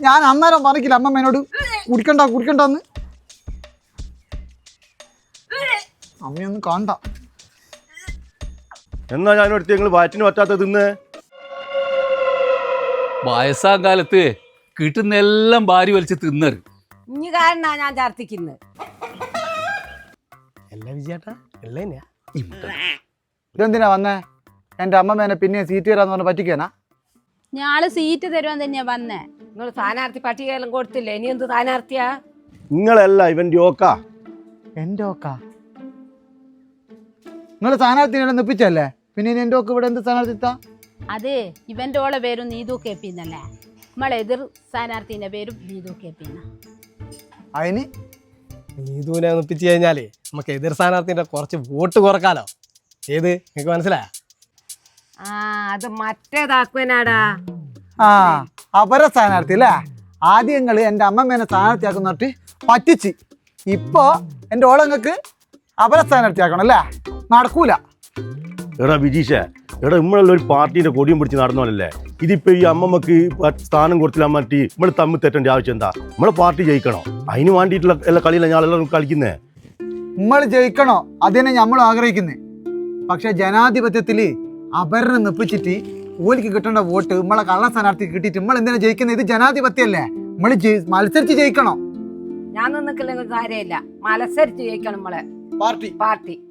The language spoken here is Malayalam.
ഞാൻ അന്നേരം പറഞ്ഞില്ല അമ്മമ്മേനോട് കുടിക്കണ്ട കുടിക്കണ്ടെന്ന്. അമ്മയൊന്നും കാണണ്ട. എന്നാ ഞാൻ എടുത്ത് നിങ്ങൾ വയറ്റിന് പറ്റാത്ത തിന്ന് വയസ്സാം കാലത്ത് കിട്ടുന്ന എല്ലാം ഭാര്യ വലിച്ച് തിന്നറ് ഇനി കാരണാ ഞാൻ ഛർദിക്കുന്നത് എല്ലാം വിജയേട്ടാ എല്ലാം ഇതെന്തിനാ വന്നേ? എന്റെ അമ്മമ്മേനെ പിന്നെ സീറ്റ് തരാന്ന് പറഞ്ഞ പറ്റിക്കാനാ? ഞാൾ സീറ്റ് തരുവാൻ തന്നെയാ വന്നേ. നിങ്ങൾ സ്ഥാനാർത്ഥി പട്ടികയെല്ലാം കൊടുത്തില്ലേ? ഇനി എന്ത് സ്ഥാനാർത്ഥിയാ? നിങ്ങളല്ല ഇവന്റെ ഓക്ക. എന്റെ ഓക്ക? നിങ്ങൾ സ്ഥാനാർത്ഥിനെ നിപ്പിച്ചല്ലേ പിന്നെ ഇനി എന്റെ ഒക്കെ ഇവിടെ എന്ത് സ്ഥാനാർത്ഥിത്താ അത് ഇവന്റെ ഓളെ പേരും നീതു കെ പി എന്നല്ലേ? നമ്മളെ എതിർ സ്ഥാനാർത്ഥിന്റെ പേരും നീതു കെ പി അതിന് നീതുവിനെ ഒന്നിപ്പിച്ച് കഴിഞ്ഞാലേ നമുക്ക് എതിർ സ്ഥാനാർത്ഥിന്റെ കുറച്ച് വോട്ട് കുറക്കാലോ. ഏത്? നിങ്ങൾക്ക് മനസ്സിലായ? ആ അത് മറ്റേതാക്കുവനാടാ. ആ. അപര സ്ഥാനാർത്ഥി അല്ലേ? ആദ്യം ഞങ്ങൾ എന്റെ അമ്മമ്മേനെ സ്ഥാനാർത്ഥിയാക്കുന്നിട്ട് പറ്റിച്ച്. ഇപ്പോ എന്റെ ഓളങ്ങൾക്ക് അപര സ്ഥാനാർത്ഥിയാക്കണം അല്ലേ? നടക്കൂല. എടാ വിജീഷ എടാ നമ്മളെല്ലാം ഒരു പാർട്ടീന്റെ കൊടിയും പിടിച്ച് നടന്നോലല്ലേ ഇതിപ്പോ ഈ അമ്മമ്മക്ക് സ്ഥാനം കൊടുത്തില്ല പറ്റി നമ്മൾ തമ്മിൽ തെറ്റേണ്ട ആവശ്യം എന്താ? നമ്മളെ പാർട്ടി ജയിക്കണോ? അതിന് വേണ്ടിയിട്ടുള്ള എല്ലാ കളിയില്ല എല്ലാവരും കളിക്കുന്നേ? നമ്മൾ ജയിക്കണോ? അതിനെ നമ്മൾ ആഗ്രഹിക്കുന്നേ. പക്ഷെ ജനാധിപത്യത്തിൽ അപരനെ നിപ്പിച്ചിട്ട് ഓലിക്ക് കിട്ടേണ്ട വോട്ട് നമ്മളെ കള്ള സ്ഥാനാർത്ഥി കിട്ടിയിട്ട് നമ്മൾ എന്തിനാ ജയിക്കുന്നത്? ഇത് ജനാധിപത്യമല്ലേ നമ്മൾ മത്സരിച്ച് ജയിക്കണോ? ഞാൻ നിന്നിക്കില്ലെങ്കിൽ കാര്യമില്ല. മത്സരിച്ച് ജയിക്കണം നമ്മളെ. പാർട്ടി. പാർട്ടി.